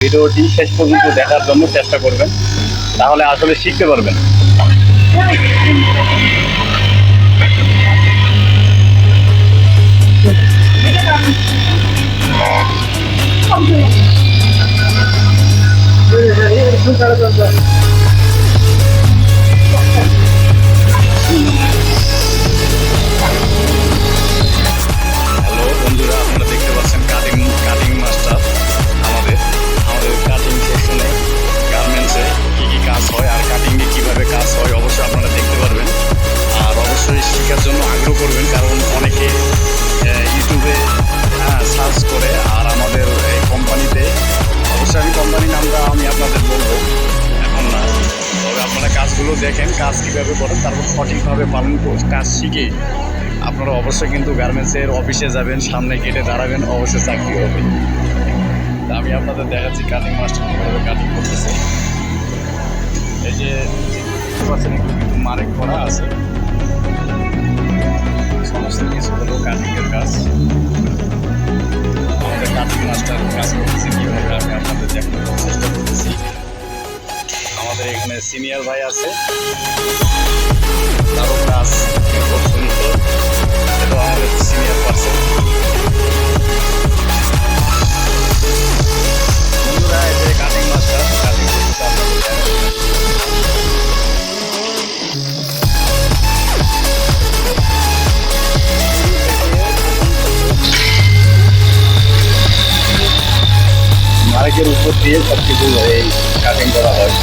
ভিডিওটি শেষ পর্যন্ত দেখার জন্য চেষ্টা করবেন। তাহলে আসলে শিখতে পারবেন। হ্যালো আগ্রহ করবেন, কারণ অনেকে ইউটিউবে সার্চ করে, আর আমাদের এই কোম্পানিতে, অবশ্যই আমি কোম্পানির নামটা আমি আপনাদের বলব, এখন না। তবে আপনারা কাজগুলো দেখেন, কাজ কীভাবে করেন, তারপর সঠিকভাবে পালন কাজ শিখে আপনারা অবশ্যই কিন্তু গার্মেন্টসের অফিসে যাবেন, সামনে গেটে দাঁড়াবেন, অবশ্যই চাকরি হবে। আমি আপনাদের দেখাচ্ছি কাটিং মাস্টার কীভাবে কাটিং করতেছে। এই যে পাচ্ছেন এগুলো কিন্তু মারেক করা আছে। সিনিয়র ভাই আছে। তারও কাজ খুব সুন্দর। যে কাটিং মাস্টার কাটিং মার্কের উপর দিয়ে সব এই কাটিং করা হয়।